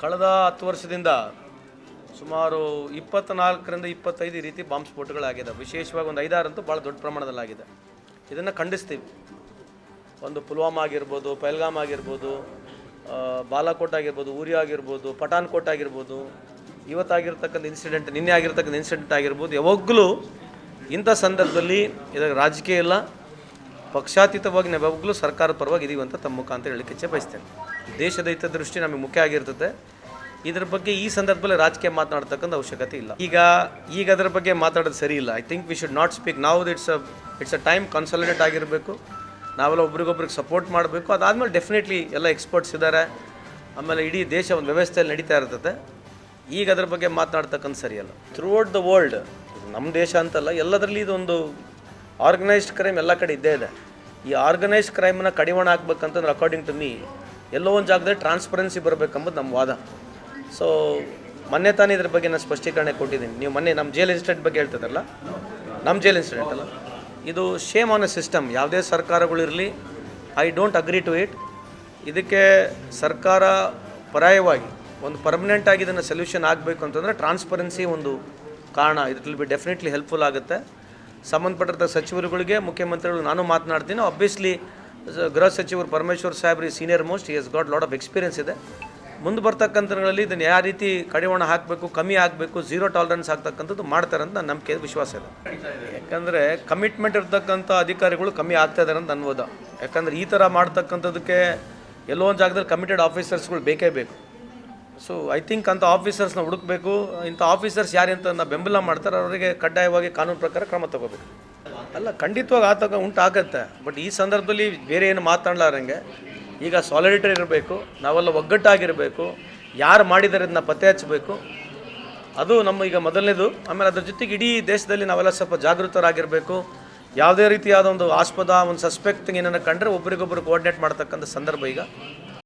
ಕಳೆದ ಹತ್ತು ವರ್ಷದಿಂದ ಸುಮಾರು ಇಪ್ಪತ್ತ್ನಾಲ್ಕರಿಂದ ಇಪ್ಪತ್ತೈದು ಈ ರೀತಿ ಬಾಂಬ್ ಸ್ಫೋಟಗಳಾಗಿದೆ ವಿಶೇಷವಾಗಿ ಒಂದು ಐದಾರಂತೂ ಭಾಳ ದೊಡ್ಡ ಪ್ರಮಾಣದಲ್ಲಾಗಿದೆ. ಇದನ್ನು ಖಂಡಿಸ್ತೀವಿ. ಒಂದು ಪುಲ್ವಾಮ ಆಗಿರ್ಬೋದು ಪೆಲ್ಗಾಮ್ ಆಗಿರ್ಬೋದು ಬಾಲಾಕೋಟ್ ಆಗಿರ್ಬೋದು, ಊರಿ ಆಗಿರ್ಬೋದು, ಪಠಾನ್ಕೋಟ್ ಆಗಿರ್ಬೋದು, ಇವತ್ತಾಗಿರ್ತಕ್ಕಂಥ ಇನ್ಸಿಡೆಂಟ್ ನಿನ್ನೆ ಆಗಿರ್ತಕ್ಕಂಥ ಇನ್ಸಿಡೆಂಟ್ ಆಗಿರ್ಬೋದು, ಯಾವಾಗಲೂ ಇಂಥ ಸಂದರ್ಭದಲ್ಲಿ ಇದಕ್ಕೆ ರಾಜಕೀಯ ಇಲ್ಲ. ಪಕ್ಷಾತೀತವಾಗಿ ನಾವು ಯಾವಾಗಲೂ ಸರ್ಕಾರದ ಪರವಾಗಿ ಇದೀವಿ ಅಂತ ತಮ್ಮ ಮುಖಾಂತರ ಹೇಳಲಿಕ್ಕೆ ಇಚ್ಛೆ ಬಯಸ್ತೇನೆ ದೇಶದ ಹಿತದೃಷ್ಟಿ ನಮಗೆ ಮುಖ್ಯ ಆಗಿರ್ತದೆ. ಇದ್ರ ಬಗ್ಗೆ ಈ ಸಂದರ್ಭದಲ್ಲಿ ರಾಜಕೀಯ ಮಾತನಾಡ್ತಕ್ಕಂಥ ಅವಶ್ಯಕತೆ ಇಲ್ಲ. ಈಗ ಈಗ ಅದರ ಬಗ್ಗೆ ಮಾತಾಡೋದು ಸರಿ ಇಲ್ಲ. I think we should not speak ನಾವು it's a it's a time consultate ಆಗಿರಬೇಕು. ನಾವೆಲ್ಲ ಒಬ್ರಿಗೊಬ್ರಿಗೆ ಸಪೋರ್ಟ್ ಮಾಡಬೇಕು. ಅದಾದಮೇಲೆ ಡೆಫಿನೆಟ್ಲಿ ಎಲ್ಲ ಎಕ್ಸ್ಪರ್ಟ್ಸ್ ಇದ್ದಾರೆ ಆಮೇಲೆ ಇಡೀ ದೇಶ ಒಂದು ವ್ಯವಸ್ಥೆಯಲ್ಲಿ ನಡೀತಾ ಇರ್ತದೆ. ಈಗ ಅದ್ರ ಬಗ್ಗೆ ಮಾತನಾಡ್ತಕ್ಕಂಥ ಸರಿಯಲ್ಲ. ಥ್ರೂ ಔಟ್ ದ ವರ್ಲ್ಡ್ ನಮ್ಮ ದೇಶ ಅಂತಲ್ಲ, ಎಲ್ಲದರಲ್ಲಿ ಇದೊಂದು ಆರ್ಗನೈಸ್ಡ್ ಕ್ರೈಮ್ ಎಲ್ಲ ಕಡೆ ಇದ್ದೇ ಇದೆ. ಈ ಆರ್ಗನೈಸ್ಡ್ ಕ್ರೈಮನ್ನ ಕಡಿವಾಣ ಹಾಕ್ಬೇಕಂತಂದ್ರೆ ಅಕಾರ್ಡಿಂಗ್ ಟು ಮೀ ಎಲ್ಲೋ ಒಂದು ಜಾಗದಲ್ಲಿ ಟ್ರಾನ್ಸ್ಪರೆನ್ಸಿ ಬರಬೇಕಂಬುದು ನಮ್ಮ ವಾದ. ಸೊ ಮೊನ್ನೆ ತಾನೇ ಇದ್ರ ಬಗ್ಗೆ ನಾನು ಸ್ಪಷ್ಟೀಕರಣೆ ಕೊಟ್ಟಿದ್ದೀನಿ. ನೀವು ಮೊನ್ನೆ ನಮ್ಮ ಜೈಲ್ ಇನ್ಸಿಡೆಂಟ್ ಬಗ್ಗೆ ಹೇಳ್ತದಲ್ಲ ನಮ್ಮ ಜೈಲ್ ಇನ್ಸಿಡೆಂಟ್ ಅಲ್ಲ. ಇದು ಶೇಮ್ ಆನ್ ಎ ಸಿಸ್ಟಮ್ ಯಾವುದೇ ಸರ್ಕಾರಗಳಿರಲಿ I don't agree to it ಇದಕ್ಕೆ ಸರ್ಕಾರ ಪರ್ಯಾಯವಾಗಿ ಒಂದು ಪರ್ಮನೆಂಟ್ ಆಗಿ ಇದನ್ನು ಸೊಲ್ಯೂಷನ್ ಆಗಬೇಕು ಅಂತಂದರೆ ಟ್ರಾನ್ಸ್ಪರೆನ್ಸಿ ಒಂದು ಕಾರಣ. ಇದ್ರಲ್ಲಿ ಬಿ ಡೆಫಿನೆಟ್ಲಿ ಹೆಲ್ಪ್ಫುಲ್ ಆಗುತ್ತೆ. ಸಂಬಂಧಪಟ್ಟಿರ್ತ ಸಚಿವರುಗಳಿಗೆ ಮುಖ್ಯಮಂತ್ರಿಗಳು ನಾನು ಮಾತನಾಡ್ತೀನಿ. ಅಬ್ವಿಯಸ್ಲಿ ಗೃಹ ಸಚಿವರು Parameshwar ಸಾಹೇಬ್ರಿ senior most has got lot of experience ಇದೆ. ಮುಂದೆ ಬರ್ತಕ್ಕಂಥಗಳಲ್ಲಿ ಇದನ್ನು ಯಾವ ರೀತಿ ಕಡಿವಾಣ ಹಾಕಬೇಕು, ಕಮ್ಮಿ ಆಗಬೇಕು ಝೀರೋ ಟಾಲರೆನ್ಸ್ ಆಗ್ತಕ್ಕಂಥದ್ದು ಮಾಡ್ತಾರೆ ಅಂತ ನನ್ನ ನಂಬಿಕೆ ವಿಶ್ವಾಸ ಇದೆ. ಯಾಕಂದರೆ ಕಮಿಟ್ಮೆಂಟ್ ಇರ್ತಕ್ಕಂಥ ಅಧಿಕಾರಿಗಳು ಕಮ್ಮಿ ಆಗ್ತಾ ಇದ್ದಾರೆ ಅಂತ ಅನ್ಬೋದು. ಯಾಕಂದರೆ ಈ ಥರ ಮಾಡ್ತಕ್ಕಂಥದ್ದಕ್ಕೆ ಎಲ್ಲೋ ಒಂದು ಜಾಗದಲ್ಲಿ ಕಮಿಟೆಡ್ ಆಫೀಸರ್ಸ್ಗಳು ಬೇಕೇ ಬೇಕು. ಸೊ ಐ ಥಿಂಕ್ ಅಂಥ ಆಫೀಸರ್ಸ್ನ ಹುಡುಕಬೇಕು, ಇಂಥ ಆಫೀಸರ್ಸ್ ಯಾರಂತ ಬೆಂಬಲ ಮಾಡ್ತಾರೆ, ಅವರಿಗೆ ಕಡ್ಡಾಯವಾಗಿ ಕಾನೂನು ಪ್ರಕಾರ ಕ್ರಮ ತಗೋಬೇಕು. ಅಲ್ಲ, ಖಂಡಿತವಾಗಿ ಆತಕ ಉಂಟಾಗತ್ತೆ ಬಟ್ ಈ ಸಂದರ್ಭದಲ್ಲಿ ಬೇರೆ ಏನು ಮಾತಾಡ್ಲಾರಂಗೆ ಈಗ ಸಾಲಿಡಿಟರಿ ಇರಬೇಕು, ನಾವೆಲ್ಲ ಒಗ್ಗಟ್ಟಾಗಿರಬೇಕು, ಯಾರು ಮಾಡಿದರೆ ಅದನ್ನ ಪತ್ತೆ ಹಚ್ಚಬೇಕು. ಅದು ನಮ್ಮ ಈಗ ಮೊದಲನೇದು, ಆಮೇಲೆ ಅದ್ರ ಜೊತೆಗೆ ಇಡೀ ದೇಶದಲ್ಲಿ ನಾವೆಲ್ಲ ಸ್ವಲ್ಪ ಜಾಗೃತರಾಗಿರಬೇಕು. ಯಾವುದೇ ರೀತಿಯಾದ ಒಂದು ಆಸ್ಪದ, ಒಂದು ಸಸ್ಪೆಕ್ಟ್ ಏನನ್ನ ಕಂಡ್ರೆ ಒಬ್ರಿಗೊಬ್ರು ಕೋಆರ್ಡಿನೇಟ್ ಮಾಡ್ತಕ್ಕಂಥ ಸಂದರ್ಭ ಈಗ.